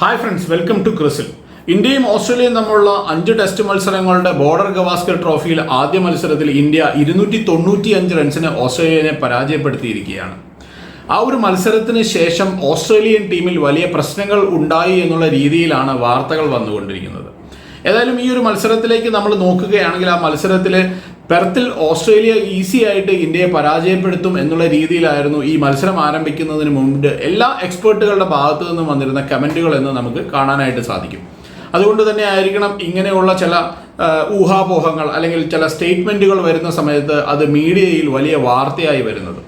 Hi friends welcome to ക്രിസിൽ ഇന്ത്യയും ഓസ്ട്രേലിയയും തമ്മിലുള്ള അഞ്ച് ടെസ്റ്റ് മത്സരങ്ങളുടെ ബോർഡർ ഗവാസ്കർ ട്രോഫിയിൽ ആദ്യ മത്സരത്തിൽ ഇന്ത്യ ഇരുന്നൂറ്റി തൊണ്ണൂറ്റി അഞ്ച് റൺസിന് ഓസ്ട്രേലിയനെ പരാജയപ്പെടുത്തിയിരിക്കുകയാണ്. ആ ഒരു മത്സരത്തിന് ശേഷം ഓസ്ട്രേലിയൻ ടീമിൽ വലിയ പ്രശ്നങ്ങൾ ഉണ്ടായി എന്നുള്ള രീതിയിലാണ് വാർത്തകൾ വന്നുകൊണ്ടിരിക്കുന്നത്. ഏതായാലും ഈ ഒരു മത്സരത്തിലേക്ക് നമ്മൾ നോക്കുകയാണെങ്കിൽ ആ മത്സരത്തിൽ പെർത്തിൽ ഓസ്ട്രേലിയ ഈസി ആയിട്ട് ഇന്ത്യയെ പരാജയപ്പെടുത്തും എന്നുള്ള രീതിയിലായിരുന്നു ഈ മത്സരം ആരംഭിക്കുന്നതിന് മുമ്പ് എല്ലാ എക്സ്പേർട്ടുകളുടെ ഭാഗത്തു നിന്നും വന്നിരുന്ന കമന്റുകൾ എന്ന് നമുക്ക് കാണാനായിട്ട് സാധിക്കും. അതുകൊണ്ട് തന്നെ ആയിരിക്കണം ഇങ്ങനെയുള്ള ചില ഊഹാപോഹങ്ങൾ അല്ലെങ്കിൽ ചില സ്റ്റേറ്റ്മെന്റുകൾ വരുന്ന സമയത്ത് അത് മീഡിയയിൽ വലിയ വാർത്തയായി വരുന്നത്.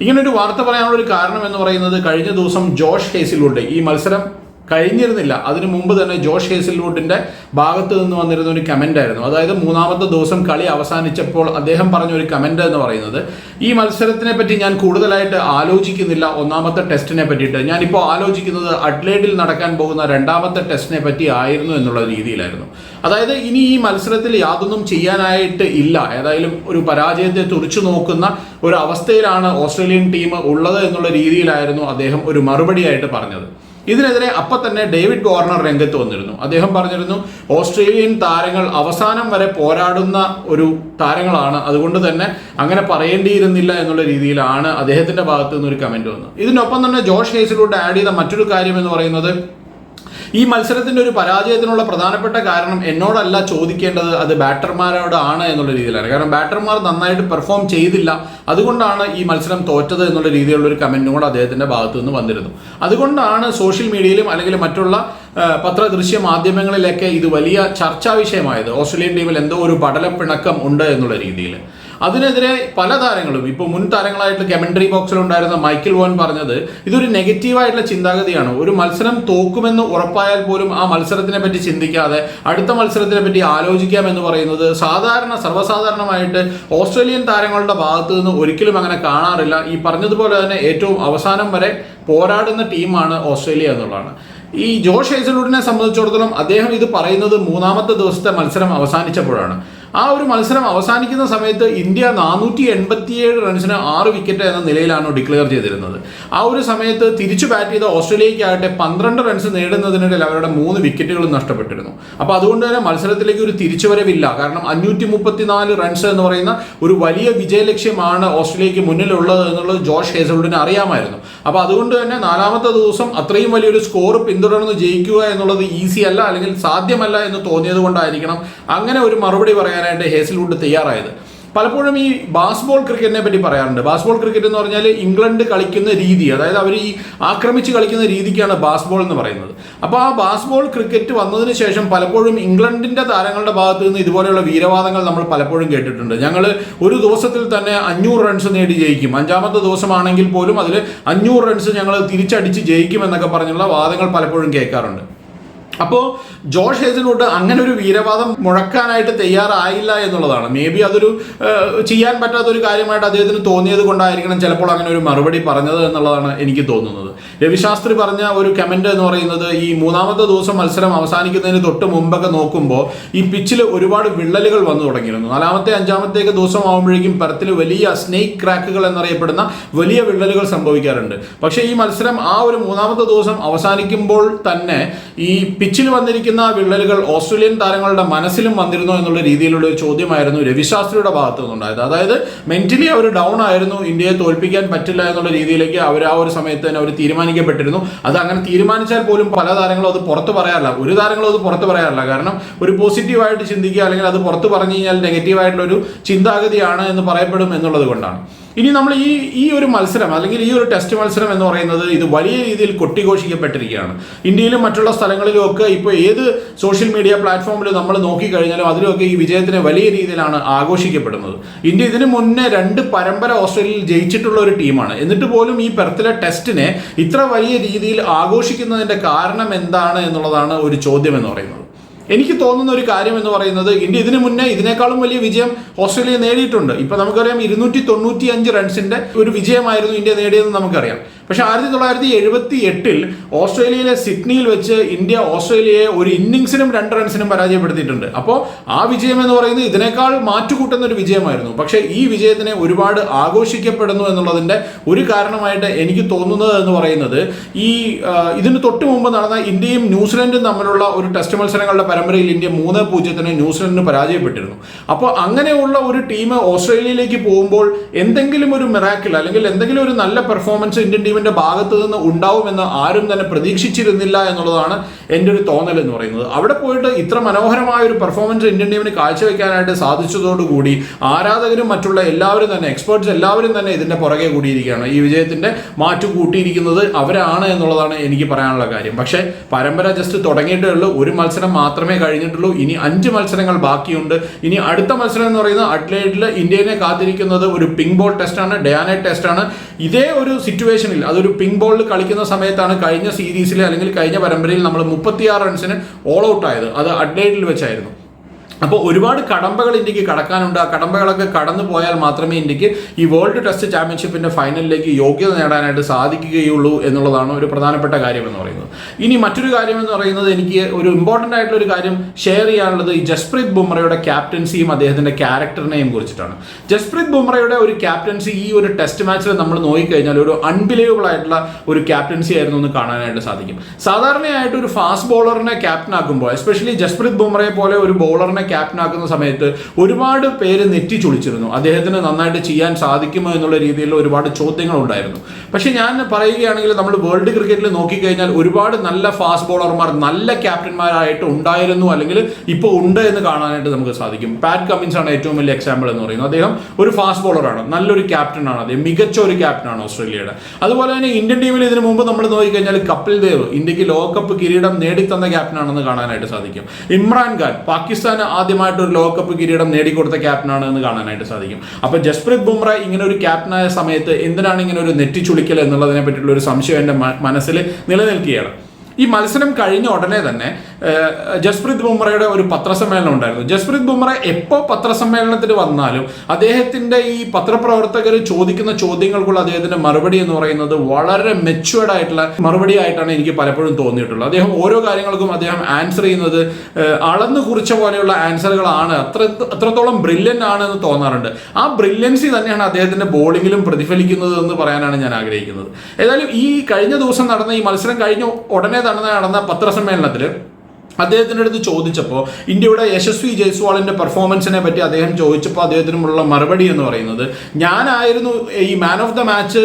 ഇങ്ങനൊരു വാർത്ത പറയാനുള്ളൊരു കാരണം എന്ന് പറയുന്നത് കഴിഞ്ഞ ദിവസം ജോഷ് ഹേസിൽവുഡ് ഈ മത്സരം കഴിഞ്ഞിരുന്നില്ല. അതിനു മുമ്പ് തന്നെ ജോഷ് ഹേസിൽവുഡിന്റെ ഭാഗത്ത് നിന്ന് വന്നിരുന്ന ഒരു കമന്റ് ആയിരുന്നു. അതായത് മൂന്നാമത്തെ ദിവസം കളി അവസാനിച്ചപ്പോൾ അദ്ദേഹം പറഞ്ഞ ഒരു കമന്റ് എന്ന് പറയുന്നത്. ഈ മത്സരത്തിനെ പറ്റി ഞാൻ കൂടുതലായിട്ട് ആലോചിക്കുന്നില്ല. ഒന്നാമത്തെ ടെസ്റ്റിനെ പറ്റിയിട്ട്. ഞാനിപ്പോൾ ആലോചിക്കുന്നത് അഡ്ലേഡിൽ നടക്കാൻ പോകുന്ന രണ്ടാമത്തെ ടെസ്റ്റിനെ പറ്റി ആയിരുന്നു എന്നുള്ള രീതിയിലായിരുന്നു. അതായത് ഇനി ഈ മത്സരത്തിൽ യാതൊന്നും ചെയ്യാനായിട്ട് ഇല്ല. ഏതായാലും ഒരു പരാജയത്തെ തുറച്ചു നോക്കുന്ന ഒരു അവസ്ഥയിലാണ് ഓസ്ട്രേലിയൻ ടീം ഉള്ളത് എന്നുള്ള രീതിയിലായിരുന്നു അദ്ദേഹം ഒരു മറുപടിയായിട്ട് പറഞ്ഞത്. ഇതിനെതിരെ അപ്പൊ തന്നെ ഡേവിഡ് ഗോർണർ രംഗത്ത് വന്നിരുന്നു. അദ്ദേഹം പറഞ്ഞിരുന്നു ഓസ്ട്രേലിയൻ താരങ്ങൾ അവസാനം വരെ പോരാടുന്ന ഒരു താരങ്ങളാണ്. അതുകൊണ്ട് തന്നെ അങ്ങനെ പറയേണ്ടിയിരുന്നില്ല എന്നുള്ള രീതിയിലാണ് അദ്ദേഹത്തിന്റെ ഭാഗത്തു നിന്ന് ഒരു കമന്റ് വന്നത്. ഇതിനൊപ്പം തന്നെ ജോഷ് ഹേസിലൂടെ ആഡ് ചെയ്ത മറ്റൊരു കാര്യം എന്ന് പറയുന്നത് ഈ മത്സരത്തിന്റെ ഒരു പരാജയത്തിനുള്ള പ്രധാനപ്പെട്ട കാരണം എന്നോടല്ല ചോദിക്കേണ്ടത് അത് ബാറ്റർമാരോടാണ് എന്നുള്ള രീതിയിലാണ്. കാരണം ബാറ്റർമാർ നന്നായിട്ട് പെർഫോം ചെയ്തില്ല. അതുകൊണ്ടാണ് ഈ മത്സരം തോറ്റത് എന്നുള്ള രീതിയിലുള്ള ഒരു കമന്റും കൂടെ അദ്ദേഹത്തിന്റെ ഭാഗത്തു നിന്ന് വന്നിരുന്നു. അതുകൊണ്ടാണ് സോഷ്യൽ മീഡിയയിലും അല്ലെങ്കിൽ മറ്റുള്ള പത്രദൃശ്യ പത്ര ദൃശ്യ മാധ്യമങ്ങളിലൊക്കെ ഇത് വലിയ ചർച്ചാ വിഷയമായത്. ഓസ്ട്രേലിയൻ ടീമിൽ എന്തോ ഒരു പടലപ്പിണക്കം ഉണ്ട് എന്നുള്ള രീതിയിൽ. അതിനെതിരെ പല താരങ്ങളും ഇപ്പോൾ മുൻ താരങ്ങളായിട്ടുള്ള കമന്ററി ബോക്സിൽ ഉണ്ടായിരുന്ന മൈക്കിൾ വോൻ പറഞ്ഞത് ഇതൊരു നെഗറ്റീവായിട്ടുള്ള ചിന്താഗതിയാണ്. ഒരു മത്സരം തോക്കുമെന്ന് ഉറപ്പായാൽ പോലും ആ മത്സരത്തിനെ പറ്റി ചിന്തിക്കാതെ അടുത്ത മത്സരത്തിനെ പറ്റി ആലോചിക്കാം എന്ന് പറയുന്നത് സാധാരണ സർവസാധാരണമായിട്ട് ഓസ്ട്രേലിയൻ താരങ്ങളുടെ ഭാഗത്തു നിന്ന് ഒരിക്കലും അങ്ങനെ കാണാറില്ല. ഈ പറഞ്ഞതുപോലെ തന്നെ ഏറ്റവും അവസാനം വരെ പോരാടുന്ന ടീമാണ് ഓസ്ട്രേലിയ എന്നുള്ളതാണ്. ഈ ജോഷ് ഹേസലൂഡിനെ സംബന്ധിച്ചിടത്തോളം അദ്ദേഹം ഇത് പറയുന്നത് മൂന്നാമത്തെ ദിവസത്തെ മത്സരം അവസാനിച്ചപ്പോഴാണ്. ആ ഒരു മത്സരം അവസാനിക്കുന്ന സമയത്ത് ഇന്ത്യ നാനൂറ്റി എൺപത്തിയേഴ് റൺസിന് ആറ് വിക്കറ്റ് എന്ന നിലയിലാണ് ഡിക്ലെയർ ചെയ്തിരുന്നത്. ആ ഒരു സമയത്ത് തിരിച്ചു ബാറ്റ് ചെയ്ത ഓസ്ട്രേലിയക്കാകട്ടെ പന്ത്രണ്ട് റൺസ് നേടുന്നതിനിടയിൽ അവരുടെ മൂന്ന് വിക്കറ്റുകളും നഷ്ടപ്പെട്ടിരുന്നു. അപ്പോൾ അതുകൊണ്ട് തന്നെ മത്സരത്തിലേക്ക് ഒരു തിരിച്ചുവരവില്ല. കാരണം അഞ്ഞൂറ്റി മുപ്പത്തിനാല് റൺസ് എന്ന് പറയുന്ന ഒരു വലിയ വിജയലക്ഷ്യമാണ് ഓസ്ട്രേലിയക്ക് മുന്നിലുള്ളത് എന്നുള്ളത് ജോഷ് ഹേസൽഡിന് അറിയാമായിരുന്നു. അപ്പോൾ അതുകൊണ്ട് തന്നെ നാലാമത്തെ ദിവസം അത്രയും വലിയൊരു സ്കോർ പിന്തുടർന്ന് ജയിക്കുക എന്നുള്ളത് ഈസി അല്ല അല്ലെങ്കിൽ സാധ്യമല്ല എന്ന് തോന്നിയത് കൊണ്ടായിരിക്കണം അങ്ങനെ ഒരു മറുപടി പറയാനായിട്ട് ഹേസൽവുഡ് തയ്യാറായത്. പലപ്പോഴും ഈ ബാസ്ബോൾ ക്രിക്കറ്റിനെ പറ്റി പറയാറുണ്ട്. ബാസ്ബോൾ ക്രിക്കറ്റ് എന്ന് പറഞ്ഞാൽ ഇംഗ്ലണ്ട് കളിക്കുന്ന രീതി അതായത് അവർ ഈ ആക്രമിച്ച് കളിക്കുന്ന രീതിക്കാണ് ബാസ്ബോൾ എന്ന് പറയുന്നത്. അപ്പോൾ ആ ബാസ്ബോൾ ക്രിക്കറ്റ് വന്നതിന് ശേഷം പലപ്പോഴും ഇംഗ്ലണ്ടിന്റെ താരങ്ങളുടെ ഭാഗത്ത് നിന്ന് ഇതുപോലെയുള്ള വീരവാദങ്ങൾ നമ്മൾ പലപ്പോഴും കേട്ടിട്ടുണ്ട്. ഞങ്ങൾ ഒരു ദിവസത്തിൽ തന്നെ അഞ്ഞൂറ് റൺസ് നേടി ജയിക്കും. അഞ്ചാമത്തെ ദിവസമാണെങ്കിൽ പോലും അതിൽ അഞ്ഞൂറ് റൺസ് ഞങ്ങൾ തിരിച്ചടിച്ച് ജയിക്കും എന്നൊക്കെ പറഞ്ഞുള്ള വാദങ്ങൾ പലപ്പോഴും കേൾക്കാറുണ്ട്. അപ്പോൾ ജോഷ് ഹേസിനോട്ട് അങ്ങനെ ഒരു വീരവാദം മുഴക്കാനായിട്ട് തയ്യാറായില്ല എന്നുള്ളതാണ്. മേ ബി അതൊരു ചെയ്യാൻ പറ്റാത്ത ഒരു കാര്യമായിട്ട് അദ്ദേഹത്തിന് തോന്നിയത് കൊണ്ടായിരിക്കണം ചിലപ്പോൾ അങ്ങനെ ഒരു മറുപടി പറഞ്ഞത് എന്നുള്ളതാണ് എനിക്ക് തോന്നുന്നത്. രവിശാസ്ത്രി പറഞ്ഞ ഒരു കമന്റ് എന്ന് പറയുന്നത് ഈ മൂന്നാമത്തെ ദിവസം മത്സരം അവസാനിക്കുന്നതിന് തൊട്ട് മുമ്പൊക്കെ നോക്കുമ്പോൾ ഈ പിച്ചിൽ ഒരുപാട് വിള്ളലുകൾ വന്നു തുടങ്ങിയിരുന്നു. നാലാമത്തെ അഞ്ചാമത്തെ ദിവസം ആകുമ്പോഴേക്കും പരത്തിൽ വലിയ സ്നേക്ക് ക്രാക്കുകൾ എന്നറിയപ്പെടുന്ന വലിയ വിള്ളലുകൾ സംഭവിക്കാറുണ്ട്. പക്ഷേ ഈ മത്സരം ആ ഒരു മൂന്നാമത്തെ ദിവസം അവസാനിക്കുമ്പോൾ തന്നെ ഈ പിച്ചിൽ വന്നിരിക്കുന്ന വിള്ളലുകൾ ഓസ്ട്രേലിയൻ താരങ്ങളുടെ മനസ്സിലും വന്നിരുന്നു എന്നുള്ള രീതിയിലുള്ള ഒരു ചോദ്യമായിരുന്നു രവിശാസ്ത്രിയുടെ ഭാഗത്തു നിന്നുണ്ടായത്. അതായത് മെന്റലി അവർ ഡൗൺ ആയിരുന്നു ഇന്ത്യയെ തോൽപ്പിക്കാൻ പറ്റില്ല എന്നുള്ള രീതിയിലേക്ക് അവർ ആ ഒരു സമയത്ത് തന്നെ അവർ തീരുമാനിക്കപ്പെട്ടിരുന്നു. അത് അങ്ങനെ തീരുമാനിച്ചാൽ പോലും പല താരങ്ങളും അത് പുറത്തു പറയാറില്ല. ഒരു താരങ്ങളും അത് പുറത്ത് പറയാറില്ല. കാരണം ഒരു പോസിറ്റീവായിട്ട് ചിന്തിക്കുക അല്ലെങ്കിൽ അത് പുറത്ത് പറഞ്ഞു കഴിഞ്ഞാൽ നെഗറ്റീവായിട്ടുള്ള ഒരു ചിന്താഗതിയാണ് എന്ന് പറയപ്പെടും എന്നുള്ളത് കൊണ്ടാണ്. ഇനി നമ്മൾ ഈ ഈ ഒരു മത്സരം അല്ലെങ്കിൽ ഈ ഒരു ടെസ്റ്റ് മത്സരം എന്ന് പറയുന്നത് ഇത് വലിയ രീതിയിൽ കൊട്ടിഘോഷിക്കപ്പെട്ടിരിക്കുകയാണ്. ഇന്ത്യയിലും മറ്റുള്ള സ്ഥലങ്ങളിലും ഒക്കെ ഇപ്പോൾ ഏത് സോഷ്യൽ മീഡിയ പ്ലാറ്റ്ഫോമിൽ നമ്മൾ നോക്കിക്കഴിഞ്ഞാലും അതിലൊക്കെ ഈ വിജയത്തിന് വലിയ രീതിയിലാണ് ആഘോഷിക്കപ്പെടുന്നത്. ഇന്ത്യ ഇതിനു മുന്നേ രണ്ട് പരമ്പര ഓസ്ട്രേലിയയിൽ ജയിച്ചിട്ടുള്ള ഒരു ടീമാണ്. എന്നിട്ട് പോലും ഈ പെർത്തിലെ ടെസ്റ്റിനെ ഇത്ര വലിയ രീതിയിൽ ആഘോഷിക്കുന്നതിന്റെ കാരണം എന്താണ് എന്നുള്ളതാണ് ഒരു ചോദ്യം എന്ന് പറയുന്നത്. എനിക്ക് തോന്നുന്ന ഒരു കാര്യം എന്ന് പറയുന്നത് ഇന്ത്യ ഇതിനു മുന്നേ ഇതിനേക്കാളും വലിയ വിജയം ഓസ്ട്രേലിയ നേടിയിട്ടുണ്ട്. ഇപ്പൊ നമുക്കറിയാം ഇരുന്നൂറ്റി തൊണ്ണൂറ്റി അഞ്ച് റൺസിന്റെ ഒരു വിജയമായിരുന്നു ഇന്ത്യ നേടിയതെന്ന് നമുക്കറിയാം. പക്ഷെ ആയിരത്തി തൊള്ളായിരത്തി എഴുപത്തി എട്ടിൽ ഓസ്ട്രേലിയയിലെ സിഡ്നിയിൽ വെച്ച് ഇന്ത്യ ഓസ്ട്രേലിയയെ ഒരു ഇന്നിങ്സിനും രണ്ട് റൺസിനും പരാജയപ്പെടുത്തിയിട്ടുണ്ട്. അപ്പോൾ ആ വിജയം എന്ന് പറയുന്നത് ഇതിനേക്കാൾ മാറ്റുകൂട്ടുന്ന ഒരു വിജയമായിരുന്നു. പക്ഷേ ഈ വിജയത്തിനെ ഒരുപാട് ആഘോഷിക്കപ്പെടുന്നു എന്നുള്ളതിന്റെ ഒരു കാരണമായിട്ട് എനിക്ക് തോന്നുന്നത് എന്ന് പറയുന്നത് ഈ ഇതിന് തൊട്ട് മുമ്പ് നടന്ന ഇന്ത്യയും ന്യൂസിലൻഡും തമ്മിലുള്ള ഒരു ടെസ്റ്റ് മത്സരങ്ങളുടെ പരമ്പരയിൽ ഇന്ത്യ മൂന്ന് പൂജ്യത്തിന് ന്യൂസിലൻഡിന് പരാജയപ്പെട്ടിരുന്നു. അപ്പോൾ അങ്ങനെയുള്ള ഒരു ടീം ഓസ്ട്രേലിയയിലേക്ക് പോകുമ്പോൾ എന്തെങ്കിലും ഒരു മിറാക്കിൾ അല്ലെങ്കിൽ എന്തെങ്കിലും ഒരു നല്ല പെർഫോമൻസ് ഇന്ത്യൻ ടീമിന്റെ ഭാഗത്ത് നിന്ന് ഉണ്ടാവുമെന്ന് ആരും തന്നെ പ്രതീക്ഷിച്ചിരുന്നില്ല എന്നുള്ളതാണ് എന്റെ ഒരു തോന്നൽ എന്ന് പറയുന്നത്. അവിടെ പോയിട്ട് ഇത്ര മനോഹരമായ ഒരു പെർഫോമൻസ് ഇന്ത്യൻ ടീമിന് കാഴ്ചവെക്കാനായിട്ട് സാധിച്ചതോടുകൂടി ആരാധകരും മറ്റുള്ള എല്ലാവരും തന്നെ എക്സ്പേർട്സ് എല്ലാവരും തന്നെ ഇതിന്റെ പുറകെ കൂടിയിരിക്കുകയാണ്. ഈ വിജയത്തിന്റെ മാറ്റു കൂട്ടിയിരിക്കുന്നത് അവരാണ് എന്നുള്ളതാണ് എനിക്ക് പറയാനുള്ള കാര്യം. പക്ഷേ പരമ്പര ജസ്റ്റ് തുടങ്ങിയിട്ടേ ഉള്ളൂ. ഒരു മത്സരം മാത്രമേ കഴിഞ്ഞിട്ടുള്ളൂ. ഇനി അഞ്ച് മത്സരങ്ങൾ ബാക്കിയുണ്ട്. ഇനി അടുത്ത മത്സരം എന്ന് പറയുന്നത് അഡ്ലൈഡിൽ ഇന്ത്യനെ കാത്തിരിക്കുന്നത് ഒരു പിങ്ക് ബോൾ ടെസ്റ്റാണ് ഡയാനൈറ്റ് ടെസ്റ്റാണ് ഇതേ ഒരു സിറ്റുവേഷനിൽ അതൊരു പിങ്ക് ബോളിൽ കളിക്കുന്ന സമയത്താണ് കഴിഞ്ഞ സീരീസിലെ അല്ലെങ്കിൽ കഴിഞ്ഞ പരമ്പരയിൽ നമ്മൾ മുപ്പത്തിയാറ് റൺസിന് ഓൾ ഔട്ട് ആയത്. അത് അഡ്ലൈഡിൽ വെച്ചായിരുന്നു. അപ്പോൾ ഒരുപാട് കടമ്പകൾ ഇന്ത്യയ്ക്ക് കടക്കാനുണ്ട്. ആ കടമ്പകളൊക്കെ കടന്നു പോയാൽ മാത്രമേ ഇന്ത്യയ്ക്ക് ഈ വേൾഡ് ടെസ്റ്റ് ചാമ്പ്യൻഷിപ്പിന്റെ ഫൈനലിലേക്ക് യോഗ്യത നേടാനായിട്ട് സാധിക്കുകയുള്ളൂ എന്നുള്ളതാണ് ഒരു പ്രധാനപ്പെട്ട കാര്യം എന്ന് പറയുന്നത്. ഇനി മറ്റൊരു കാര്യം എന്ന് പറയുന്നത് എനിക്ക് ഒരു ഇമ്പോർട്ടന്റ് ആയിട്ടുള്ള ഒരു കാര്യം ഷെയർ ചെയ്യാനുള്ളത് ഈ ജസ്പ്രീത് ബുംറയുടെ ക്യാപ്റ്റൻസിയും അദ്ദേഹത്തിന്റെ ക്യാരക്ടറിനെയും കുറിച്ചിട്ടാണ്. ജസ്പ്രീത് ബുംറയുടെ ഒരു ക്യാപ്റ്റൻസി ഈ ഒരു ടെസ്റ്റ് മാച്ചിൽ നമ്മൾ നോക്കിക്കഴിഞ്ഞാൽ ഒരു അൺബിലീവബിൾ ആയിട്ടുള്ള ഒരു ക്യാപ്റ്റൻസി ആയിരുന്നു എന്ന് കാണാനായിട്ട് സാധിക്കും. സാധാരണയായിട്ട് ഒരു ഫാസ്റ്റ് ബോളറിനെ ക്യാപ്റ്റൻ ആക്കുമ്പോൾ എസ്പെഷ്യലി ജസ്പ്രീത് ബുംറയെ പോലെ ഒരു ബോളറിനെ ക്യാപ്റ്റൻ ആക്കുന്ന സമയത്ത് ഒരുപാട് പേര് നെറ്റി ചുളിച്ചിരുന്നു. അദ്ദേഹത്തിന് നന്നായിട്ട് ചെയ്യാൻ സാധിക്കുമോ എന്നുള്ള രീതിയിൽ ഒരുപാട് ചോദ്യങ്ങൾ ഉണ്ടായിരുന്നു പക്ഷേ ഞാൻ പറയുകയാണെങ്കിൽ നമ്മൾ വേൾഡ് ക്രിക്കറ്റിൽ നോക്കിക്കഴിഞ്ഞാൽ ഒരുപാട് നല്ല ഫാസ്റ്റ് ബോളർമാർ നല്ല ക്യാപ്റ്റന്മാരായിട്ട് ഉണ്ടായിരുന്നു അല്ലെങ്കിൽ ഇപ്പോൾ ഉണ്ട് എന്ന് കാണാനായിട്ട് നമുക്ക് സാധിക്കും. പാറ്റ് കമ്മിൻസ് ആണ് ഏറ്റവും വലിയ എക്സാമ്പിൾ എന്ന് പറയുന്നത്. അദ്ദേഹം ഒരു ഫാസ്റ്റ് ബോളറാണ് നല്ലൊരു ക്യാപ്റ്റനാണ് അദ്ദേഹം മികച്ച ഒരു ക്യാപ്റ്റനാണ് ഓസ്ട്രേലിയയുടെ. അതുപോലെ തന്നെ ഇന്ത്യൻ ടീമിൽ ഇതിനു മുമ്പ് നമ്മൾ നോക്കിക്കഴിഞ്ഞാൽ കപിൽ ദേവ് ഇന്ത്യയ്ക്ക് ലോകകപ്പ് കിരീടം നേടിത്തന്ന ക്യാപ്റ്റനാണെന്ന് കാണാനായിട്ട് സാധിക്കും. ഇമ്രാൻ ഖാൻ പാകിസ്ഥാന് ആദ്യമായിട്ട് ഒരു ലോകകപ്പ് കിരീടം നേടിക്കൊടുത്ത ക്യാപ്റ്റനാണ് എന്ന് കാണാനായിട്ട് സാധിക്കും. അപ്പോൾ ജസ്പ്രീത് ബുംറ ഇങ്ങനെ ഒരു ക്യാപ്റ്റനായ സമയത്ത് എന്തിനാണ് ഇങ്ങനെ ഒരു നെറ്റി ചുളിക്കൽ എന്നുള്ളതിനെ പറ്റിയിട്ടുള്ള ഒരു സംശയം എന്റെ മനസ്സിൽ നിലനിൽക്കുകയാണ്. ഈ മത്സരം കഴിഞ്ഞ ഉടനെ തന്നെ ജസ്പ്രീത് ബുംറയുടെ ഒരു പത്രസമ്മേളനം ഉണ്ടായിരുന്നു. ജസ്പ്രീത് ബുംറ എപ്പോൾ പത്രസമ്മേളനത്തിൽ വന്നാലും അദ്ദേഹത്തിന്റെ ഈ പത്രപ്രവർത്തകർ ചോദിക്കുന്ന ചോദ്യങ്ങൾക്കുള്ള അദ്ദേഹത്തിന്റെ മറുപടി എന്ന് പറയുന്നത് വളരെ മെച്ചുവേർഡ് ആയിട്ടുള്ള മറുപടി ആയിട്ടാണ് എനിക്ക് പലപ്പോഴും തോന്നിയിട്ടുള്ളത്. അദ്ദേഹം ഓരോ കാര്യങ്ങൾക്കും അദ്ദേഹം ആൻസർ ചെയ്യുന്നത് അളന്നു കുറിച്ച പോലെയുള്ള ആൻസറുകളാണ് അത്ര അത്രത്തോളം ബ്രില്യന്റ് ആണ് എന്ന് തോന്നാറുണ്ട്. ആ ബ്രില്യൻസി തന്നെയാണ് അദ്ദേഹത്തിന്റെ ബോളിങ്ങിലും പ്രതിഫലിക്കുന്നത് എന്ന് പറയാനാണ് ഞാൻ ആഗ്രഹിക്കുന്നത്. ഏതായാലും ഈ കഴിഞ്ഞ ദിവസം നടന്ന ഈ മത്സരം കഴിഞ്ഞ ഉടനെ തന്നെ നടന്ന പത്രസമ്മേളനത്തിൽ അദ്ദേഹത്തിന്റെ അടുത്ത് ചോദിച്ചപ്പോൾ ഇന്ത്യയുടെ യശസ്വി ജയ്സ്വാളിന്റെ പെർഫോമൻസിനെ പറ്റി അദ്ദേഹം ചോദിച്ചപ്പോൾ അദ്ദേഹത്തിനുമുള്ള മറുപടി എന്ന് പറയുന്നത് ഞാനായിരുന്നു ഈ മാൻ ഓഫ് ദ മാച്ച്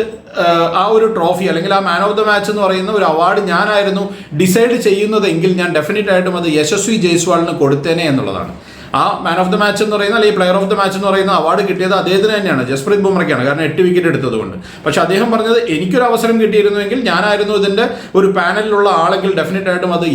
ആ ഒരു ട്രോഫി അല്ലെങ്കിൽ ആ മാൻ ഓഫ് ദ മാച്ച് എന്ന് പറയുന്ന ഒരു അവാർഡ് ഞാനായിരുന്നു ഡിസൈഡ് ചെയ്യുന്നതെങ്കിൽ ഞാൻ ഡെഫിനറ്റ് ആയിട്ടും അത് യശസ്വി ജയ്സ്വാളിന് കൊടുത്തേനെ എന്നുള്ളതാണ്. ആ മാൻ ഓഫ് ദ മാച്ച് എന്ന് പറയുന്ന അല്ലെങ്കിൽ പ്ലെയർ ഓഫ് ദ മാച്ച് എന്ന് പറയുന്ന അവാർഡ് കിട്ടിയത് അദ്ദേഹത്തിന് തന്നെയാണ്. ജസ്പ്രീത് ബുംറയ്ക്കാണ്. കാരണം എട്ട് വിക്കറ്റ് എടുത്തതുകൊണ്ട് പക്ഷെ അദ്ദേഹം പറഞ്ഞത് എനിക്കൊരു അവസരം കിട്ടിയിരുന്നുവെങ്കിൽ ഞാനായിരുന്നു ഇതിന്റെ ഒരു പാനലിലുള്ള ആളെങ്കിൽ ഡെഫിനറ്റ് ആയിട്ടും അത്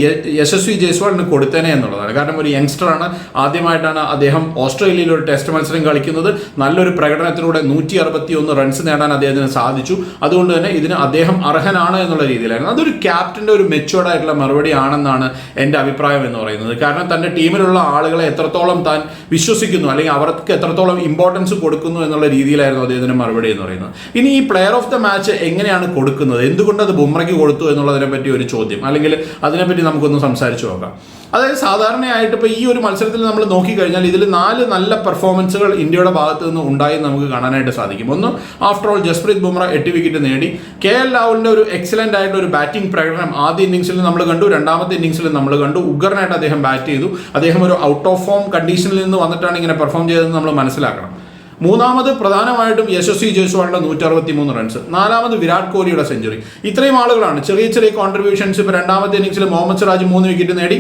യശസ്വി ജയ്സ്വാളിന് കൊടുത്തേനെ എന്നുള്ളതാണ്. കാരണം ഒരു യങ്സ്റ്ററാണ് ആദ്യമായിട്ടാണ് അദ്ദേഹം ഓസ്ട്രേലിയയിൽ ഒരു ടെസ്റ്റ് മത്സരം കളിക്കുന്നത്. നല്ലൊരു പ്രകടനത്തിലൂടെ നൂറ്റി അറുപത്തി ഒന്ന് റൺസ് നേടാൻ അദ്ദേഹത്തിന് സാധിച്ചു. അതുകൊണ്ട് തന്നെ ഇതിന് അദ്ദേഹം അർഹനാണ് എന്നുള്ള രീതിയിലായിരുന്നു. അതൊരു ക്യാപ്റ്റന്റെ ഒരു മെച്ചുവേർഡ് ആയിട്ടുള്ള മറുപടി ആണെന്നാണ് എന്റെ അഭിപ്രായം എന്ന് പറയുന്നത്. കാരണം തന്റെ ടീമിലുള്ള ആളുകളെ എത്രത്തോളം താൻ വിശ്വസിക്കുന്നു അല്ലെങ്കിൽ അവർക്ക് എത്രത്തോളം ഇമ്പോർട്ടൻസ് കൊടുക്കുന്നു എന്നുള്ള രീതിയിലായിരുന്നു അദ്ദേഹത്തിന് മറുപടി എന്ന് പറയുന്നത്. ഇനി ഈ പ്ലെയർ ഓഫ് ദ മാച്ച് എങ്ങനെയാണ് കൊടുക്കുന്നത്? എന്തുകൊണ്ട് അത് ബുംറയ്ക്ക് കൊടുത്തു എന്നുള്ളതിനെ പറ്റി ഒരു ചോദ്യം. അല്ലെങ്കിൽ അതിനെപ്പറ്റി നമുക്കൊന്ന് സംസാരിച്ചു നോക്കാം. അതായത് സാധാരണയായിട്ട് ഇപ്പോൾ ഈ ഒരു മത്സരത്തിൽ നമ്മൾ നോക്കിക്കഴിഞ്ഞാൽ ഇതിൽ നാല് നല്ല പെർഫോമൻസുകൾ ഇന്ത്യയുടെ ഭാഗത്ത് നിന്ന് ഉണ്ടായി നമുക്ക് കാണാനായിട്ട് സാധിക്കും. ഒന്ന് ആഫ്റ്റർ ഓൾ ജസ്പ്രീത് ബുംറ എട്ട് വിക്കറ്റ് നേടി. കെ എൽ രാഹുലിന്റെ ഒരു എക്സലന്റ് ആയിട്ടുള്ള ഒരു ബാറ്റിംഗ് പ്രകടനം ആദ്യ ഇന്നിംഗ്സിൽ നമ്മൾ കണ്ടു. രണ്ടാമത്തെ ഇന്നിംഗ്സിൽ നമ്മൾ കണ്ടു. ഉഗ്രനായിട്ട് അദ്ദേഹം ബാറ്റ് ചെയ്തു. അദ്ദേഹം ഒരു ഔട്ട് ഓഫ് ഫോം കണ്ടീഷനിൽ നിന്ന് വന്നിട്ടാണ് ഇങ്ങനെ പെർഫോം ചെയ്തതെന്ന് നമ്മൾ മനസ്സിലാക്കണം. മൂന്നാമത് പ്രധാനമായിട്ടും യശസ്വി ജയ്സ്വാളിന്റെ നൂറ്റി അറുപത്തി മൂന്ന് റൺസ് നാലാമത് വിരാട് കോഹ്ലിയുടെ സെഞ്ചുറി ഇത്രയും ആളുകളാണ്. ചെറിയ ചെറിയ കോൺട്രിബ്യൂഷൻസ് ഇപ്പോൾ രണ്ടാമത്തെ ഇന്നിംഗ്സിൽ മുഹമ്മദ് സിറാജ് മൂന്ന് വിക്കറ്റ് നേടി.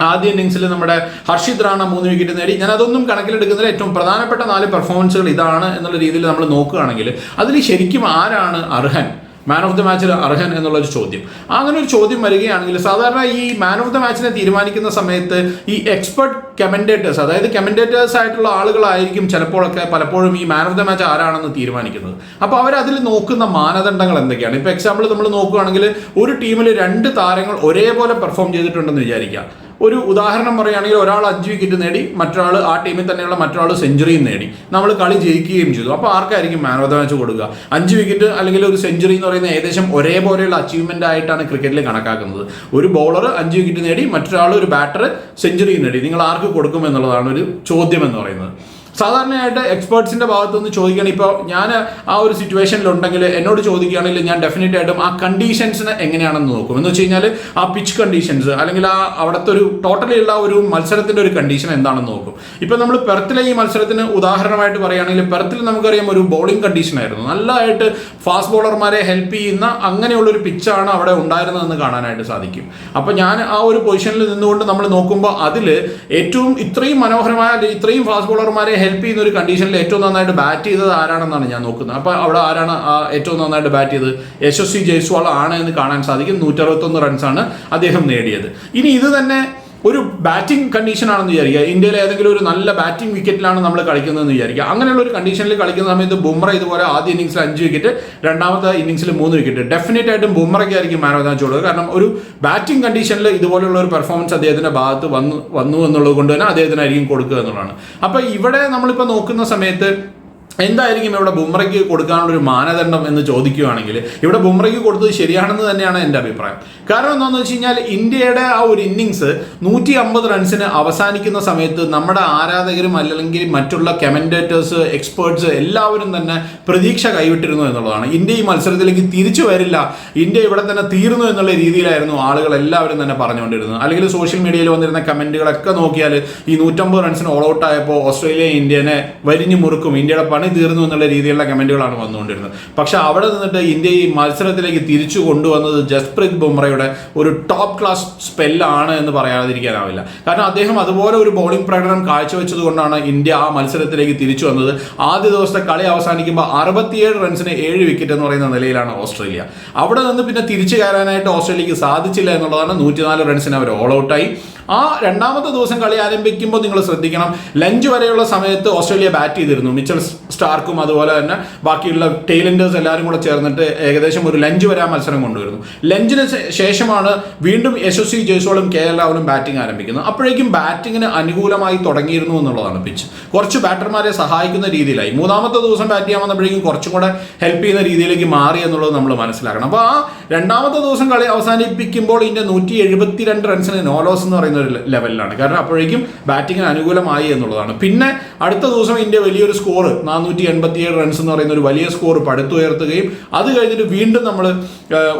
ആദ്യ ഇന്നിങ്സിൽ നമ്മുടെ ഹർഷിത് റാണ മൂന്ന് വിക്കറ്റ് നേടി. ഞാൻ അതൊന്നും കണക്കിലെടുക്കുന്നതിൽ ഏറ്റവും പ്രധാനപ്പെട്ട നാല് പെർഫോമൻസുകൾ ഇതാണ് എന്നുള്ള രീതിയിൽ നമ്മൾ നോക്കുകയാണെങ്കിൽ അതിൽ ശരിക്കും ആരാണ് അർഹൻ? മാൻ ഓഫ് ദ മാച്ചിൽ അർഹൻ എന്നുള്ളൊരു ചോദ്യം. അങ്ങനെ ഒരു ചോദ്യം വരികയാണെങ്കിൽ സാധാരണ ഈ മാൻ ഓഫ് ദ മാച്ചിനെ തീരുമാനിക്കുന്ന സമയത്ത് ഈ എക്സ്പെർട്ട് കമന്റേറ്റേഴ്സ് അതായത് കമന്റേറ്റേഴ്സ് ആയിട്ടുള്ള ആളുകളായിരിക്കും ചിലപ്പോഴൊക്കെ പലപ്പോഴും ഈ മാൻ ഓഫ് ദ മാച്ച് ആരാണെന്ന് തീരുമാനിക്കുന്നത്. അപ്പോൾ അവർ അതിൽ നോക്കുന്ന മാനദണ്ഡങ്ങൾ എന്തൊക്കെയാണ്? ഇപ്പോൾ എക്സാമ്പിൾ നമ്മൾ നോക്കുകയാണെങ്കിൽ ഒരു ടീമിൽ രണ്ട് താരങ്ങൾ ഒരേപോലെ പെർഫോം ചെയ്തിട്ടുണ്ടെന്ന് വിചാരിക്കുക. ഒരു ഉദാഹരണം പറയുകയാണെങ്കിൽ ഒരാൾ അഞ്ച് വിക്കറ്റ് നേടി മറ്റൊരാൾ ആ ടീമിൽ തന്നെയുള്ള മറ്റൊരാൾ സെഞ്ചുറിയും നേടി. നമ്മൾ കളി ജയിക്കുകയും ചെയ്തു. അപ്പോൾ ആർക്കായിരിക്കും മാൻ ഓഫ് ദ മാച്ച് കൊടുക്കുക? അഞ്ച് വിക്കറ്റ് അല്ലെങ്കിൽ ഒരു സെഞ്ചുറി എന്ന് പറയുന്നത് ഏകദേശം ഒരേപോലെയുള്ള അച്ചീവ്മെന്റ് ആയിട്ടാണ് ക്രിക്കറ്റിൽ കണക്കാക്കുന്നത്. ഒരു ബൗളർ അഞ്ച് വിക്കറ്റ് നേടി മറ്റൊരാൾ ഒരു ബാറ്റർ സെഞ്ചുറി നേടി. നിങ്ങൾ ആർക്ക് കൊടുക്കും എന്നുള്ളതാണ് ഒരു ചോദ്യം എന്ന് പറയുന്നത്. സാധാരണയായിട്ട് എക്സ്പേർട്സിന്റെ ഭാഗത്തുനിന്ന് ചോദിക്കുകയാണ്. ഇപ്പോൾ ഞാൻ ആ ഒരു സിറ്റുവേഷനിൽ സിറ്റുവേഷനിലുണ്ടെങ്കിൽ എന്നോട് ചോദിക്കുകയാണെങ്കിൽ ഞാൻ ഡെഫിനറ്റ് ആയിട്ടും ആ കണ്ടീഷൻസിന് എങ്ങനെയാണെന്ന് നോക്കും. എന്ന് വെച്ച് കഴിഞ്ഞാൽ ആ പിച്ച് കണ്ടീഷൻസ് അല്ലെങ്കിൽ ആ അവിടുത്തെ ഒരു ടോട്ടലി ഉള്ള ഒരു മത്സരത്തിന്റെ ഒരു കണ്ടീഷൻ എന്താണെന്ന് നോക്കും. ഇപ്പം നമ്മൾ പെർത്തിലെ ഈ മത്സരത്തിന് ഉദാഹരണമായിട്ട് പറയുകയാണെങ്കിൽ പെർത്തിൽ നമുക്കറിയാം ഒരു ബൗളിംഗ് കണ്ടീഷൻ ആയിരുന്നു. നല്ലതായിട്ട് ഫാസ്റ്റ് ബോളർമാരെ ഹെൽപ്പ് ചെയ്യുന്ന അങ്ങനെയുള്ള ഒരു പിച്ചാണ് അവിടെ ഉണ്ടായിരുന്നതെന്ന് കാണാനായിട്ട് സാധിക്കും. അപ്പോൾ ഞാൻ ആ ഒരു പൊസിഷനിൽ നിന്നുകൊണ്ട് നമ്മൾ നോക്കുമ്പോൾ അതിൽ ഏറ്റവും ഇത്രയും മനോഹരമായ ഇത്രയും ഫാസ്റ്റ് ബോളർമാരെ ഹെൽപ്പ് ചെയ്യുന്ന ഒരു കണ്ടീഷനിൽ ഏറ്റവും നന്നായിട്ട് ബാറ്റ് ചെയ്തത് ആരാണെന്നാണ് ഞാൻ നോക്കുന്നത്. അപ്പോൾ അവിടെ ആരാണ് ഏറ്റവും നന്നായിട്ട് ബാറ്റ് ചെയ്തത്? യശസ്വി ജയ്സ്വാൾ ആണ് എന്ന് കാണാൻ സാധിക്കും. നൂറ്ററുപത്തൊന്ന് റൺസാണ് അദ്ദേഹം നേടിയത്. ഇനി ഇത് തന്നെ ഒരു ബാറ്റിംഗ് കണ്ടീഷൻ ആണെന്ന് വിചാരിക്കുക. ഇന്ത്യയിലെ ഏതെങ്കിലും ഒരു നല്ല ബാറ്റിംഗ് വിക്കറ്റിലാണ് നമ്മൾ കളിക്കുന്നതെന്ന് വിചാരിക്കുക. അങ്ങനെയുള്ള ഒരു കണ്ടീഷനിൽ കളിക്കുന്ന സമയത്ത് ബുംറ ഇതുപോലെ ആദ്യ ഇന്നിംഗ്സിൽ അഞ്ച് വിക്കറ്റ് രണ്ടാമത്തെ ഇന്നിംഗ്സിൽ മൂന്ന് വിക്കറ്റ് ഡെഫിനറ്റ് ആയിട്ടും ബുംറയ്ക്കായിരിക്കും മാൻ ഓഫ് ദ മാച്ച് കൊടുക്കുക കാരണം ഒരു ബാറ്റിംഗ് കണ്ടീഷനിൽ ഇതുപോലുള്ള ഒരു പെർഫോമൻസ് അദ്ദേഹത്തിന്റെ ഭാഗത്ത് വന്നു വന്നു എന്നുള്ളത് കൊണ്ട് തന്നെ അദ്ദേഹത്തിനായിരിക്കും കൊടുക്കുക എന്നുള്ളതാണ്. അപ്പോൾ ഇവിടെ നമ്മളിപ്പോൾ നോക്കുന്ന സമയത്ത് എന്തായിരിക്കും ഇവിടെ ബുംറയ്ക്ക് കൊടുക്കാനുള്ള ഒരു മാനദണ്ഡം എന്ന് ചോദിക്കുകയാണെങ്കിൽ ഇവിടെ ബുംറയ്ക്ക് കൊടുത്തത് ശരിയാണെന്ന് തന്നെയാണ് എന്റെ അഭിപ്രായം. കാരണം എന്താണെന്ന് വെച്ച് കഴിഞ്ഞാൽ ഇന്ത്യയുടെ ആ ഒരു ഇന്നിങ്സ് നൂറ്റി അമ്പത് റൺസിന് അവസാനിക്കുന്ന സമയത്ത് നമ്മുടെ ആരാധകരും അല്ലെങ്കിൽ മറ്റുള്ള കമന്റേറ്റേഴ്സ് എക്സ്പേർട്സ് എല്ലാവരും തന്നെ പ്രതീക്ഷ കൈവിട്ടിരുന്നു എന്നുള്ളതാണ്. ഇന്ത്യ ഈ മത്സരത്തിലേക്ക് തിരിച്ചു വരില്ല. ഇന്ത്യ ഇവിടെ തന്നെ തീർന്നു എന്നുള്ള രീതിയിലായിരുന്നു ആളുകൾ എല്ലാവരും തന്നെ പറഞ്ഞുകൊണ്ടിരുന്നത്. അല്ലെങ്കിൽ സോഷ്യൽ മീഡിയയിൽ വന്നിരുന്ന കമന്റുകളൊക്കെ നോക്കിയാൽ ഈ നൂറ്റമ്പത് റൺസിന് ഓൾ ഔട്ട് ആയപ്പോൾ ഓസ്ട്രേലിയ ഇന്ത്യനെ വരിഞ്ഞു മുറുക്കും. ഇന്ത്യയുടെ പണി തീർന്നു എന്നുള്ള രീതിയിലുള്ള കമന്റുകളാണ് വന്നുകൊണ്ടിരുന്നത്. പക്ഷേ അവിടെ നിന്നിട്ട് ഇന്ത്യ ഈ മത്സരത്തിലേക്ക് തിരിച്ചു കൊണ്ടുവന്നത് ജസ്പ്രീത് ബുംറയുടെ ഒരു ടോപ്പ് ക്ലാസ് സ്പെല്ലാണ് എന്ന് പറയാതിരിക്കാനാവില്ല. കാരണം അദ്ദേഹം അതുപോലെ ഒരു ബൗളിംഗ് പ്രകടനം കാഴ്ചവെച്ചത് കൊണ്ടാണ് ഇന്ത്യ ആ മത്സരത്തിലേക്ക് തിരിച്ചു വന്നത്. ആദ്യ ദിവസത്തെ കളി അവസാനിക്കുമ്പോൾ അറുപത്തിയേഴ് റൺസിന് ഏഴ് വിക്കറ്റ് എന്ന് പറയുന്ന നിലയിലാണ് ഓസ്ട്രേലിയ. അവിടെ നിന്ന് പിന്നെ തിരിച്ചു കയറാനായിട്ട് ഓസ്ട്രേലിയക്ക് സാധിച്ചില്ല എന്നുള്ളതാണ് നൂറ്റിനാല് റൺസിന് അവർ ഓൾ ഔട്ടായി ആ രണ്ടാമത്തെ ദിവസം കളി ആരംഭിക്കുമ്പോൾ നിങ്ങൾ ശ്രദ്ധിക്കണം. ലഞ്ച് വരെയുള്ള സമയത്ത് ഓസ്ട്രേലിയ ബാറ്റ് ചെയ്തിരുന്നു. മിച്ചൽ സ്റ്റാർക്കും അതുപോലെ തന്നെ ബാക്കിയുള്ള ടൈലൻഡേഴ്സ് എല്ലാവരും കൂടെ ചേർന്നിട്ട് ഏകദേശം ഒരു ലഞ്ച് വരെ ആ മത്സരം കൊണ്ടുവരുന്നു. ലഞ്ചിന് ശേഷമാണ് വീണ്ടും യശസ്വി ജയ്സോളും കെ എൽ രാഹുലും ബാറ്റിംഗ് ആരംഭിക്കുന്നത്. അപ്പോഴേക്കും ബാറ്റിങ്ങിന് അനുകൂലമായി തുടങ്ങിയിരുന്നു എന്നുള്ളതാണ് പിച്ച് കുറച്ച് ബാറ്റർമാരെ സഹായിക്കുന്ന രീതിയിലായി. മൂന്നാമത്തെ ദിവസം ബാറ്റ് ചെയ്യാൻ വന്നപ്പോഴേക്കും കുറച്ചും കൂടെ ഹെൽപ്പ് ചെയ്യുന്ന രീതിയിലേക്ക് മാറി എന്നുള്ളത് നമ്മൾ മനസ്സിലാക്കണം. അപ്പോൾ ആ രണ്ടാമത്തെ ദിവസം കളി അവസാനിപ്പിക്കുമ്പോൾ ഇതിന്റെ നൂറ്റി എഴുപത്തിരണ്ട് റൺസിന് നോലോസ് എന്ന് പറയുന്ന ഒരു ലെവലിലാണ് കാരണം അപ്പോഴേക്കും ബാറ്റിങ്ങിന് അനുകൂലമായി എന്നുള്ളതാണ്. പിന്നെ അടുത്ത ദിവസം ഇന്ത്യ വലിയൊരു സ്കോർ നാനൂറ്റി എൺപത്തിയേഴ് റൺസ് എന്ന് പറയുന്ന ഒരു വലിയ സ്കോർ പടുത്തുയർത്തുകയും അത് കഴിഞ്ഞിട്ട് വീണ്ടും നമ്മൾ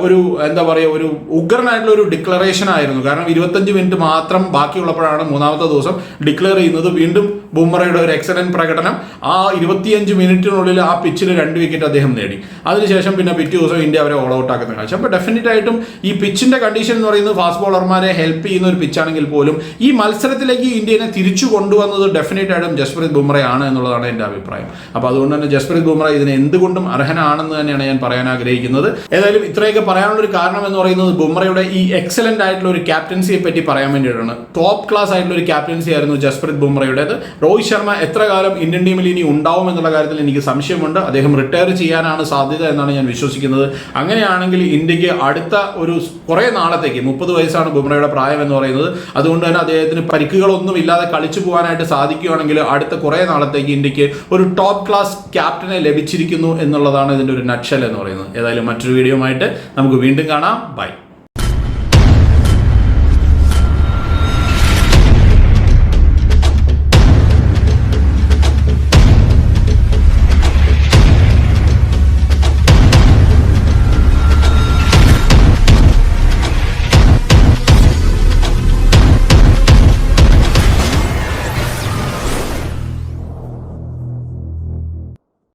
ഒരു എന്താ പറയുക ഒരു ഉഗ്രനായിട്ടുള്ള ഒരു ഡിക്ലറേഷൻ ആയിരുന്നു. കാരണം ഇരുപത്തഞ്ച് മിനിറ്റ് മാത്രം ബാക്കിയുള്ളപ്പോഴാണ് മൂന്നാമത്തെ ദിവസം ഡിക്ലെയർ ചെയ്യുന്നത്. വീണ്ടും ബുംറയുടെ ഒരു എക്സലന്റ് പ്രകടനം. ആ ഇരുപത്തിയഞ്ച് മിനിറ്റിനുള്ളിൽ ആ പിച്ചിൽ രണ്ട് വിക്കറ്റ് അദ്ദേഹം നേടി. അതിനുശേഷം പിന്നെ പിറ്റേ ദിവസം ഇന്ത്യ അവരെ ഓൾ ഔട്ട് ആക്കുന്ന കാഴ്ച. അപ്പോൾ ഡെഫിനറ്റ് ആയിട്ടും ഈ പിച്ചിന്റെ കണ്ടീഷൻ എന്ന് പറയുന്നത് ഫാസ്റ്റ് ബോളർമാരെ ഹെൽപ്പ് ചെയ്യുന്ന ഒരു പിച്ചാണെങ്കിൽ പോലും ഈ മത്സരത്തിലേക്ക് ഇന്ത്യനെ തിരിച്ചു കൊണ്ടുവന്നത് ഡെഫിനറ്റ് ആയിട്ടും ജസ്പ്രീത് ആണ് എന്നുള്ളതാണ് എന്റെ അഭിപ്രായം. അപ്പോൾ അതുകൊണ്ട് തന്നെ ജസ്പ്രീത് ബുംറ ഇതിന് എന്തുകൊണ്ടും അർഹനാണെന്ന് തന്നെയാണ് ഞാൻ പറയാൻ ആഗ്രഹിക്കുന്നത്. ഏതായാലും ഇത്രയൊക്കെ പറയാനുള്ള ഒരു കാരണം എന്ന് പറയുന്നത് ബുംറയുടെ ഈ എക്സലന്റ് ആയിട്ടുള്ള ഒരു ക്യാപ്റ്റൻസിയെ പറ്റി പറയാൻ വേണ്ടിയിട്ടാണ്. ടോപ്പ് ക്ലാസ് ആയിട്ടുള്ള ഒരു ക്യാപ്റ്റൻസി ആയിരുന്നു ജസ്പ്രീത് ബുംറയുടേത്. രോഹിത് ശർമ്മ എത്ര കാലം ഇന്ത്യൻ ടീമിൽ ഇനി ഉണ്ടാവും എന്നുള്ള കാര്യത്തിൽ എനിക്ക് സംശയമുണ്ട്. അദ്ദേഹം റിട്ടയർ ചെയ്യാനാണ് സാധ്യത എന്നാണ് ഞാൻ വിശ്വസിക്കുന്നത്. അങ്ങനെയാണെങ്കിൽ ഇന്ത്യയ്ക്ക് അടുത്ത ഒരു കുറേ നാളത്തേക്ക് മുപ്പത് വയസ്സാണ് ബുംറയുടെ പ്രായം എന്ന് പറയുന്നത് അതുകൊണ്ട് തന്നെ അദ്ദേഹത്തിന് പരിക്കുകളൊന്നും ഇല്ലാതെ കളിച്ചു പോകാനായിട്ട് സാധിക്കുകയാണെങ്കിൽ അടുത്ത കുറേ നാളത്തേക്ക് ഇന്ത്യയ്ക്ക് ഒരു ടോപ്പ് ക്ലാസ് ക്യാപ്റ്റനെ ലഭിച്ചിരിക്കുന്നു എന്നുള്ളതാണ് ഇതിന്റെ ഒരു നക്ഷൽ എന്ന് പറയുന്നത്. ഏതായാലും മറ്റൊരു വീഡിയോ ആയിട്ട് നമുക്ക് വീണ്ടും കാണാം. ബൈ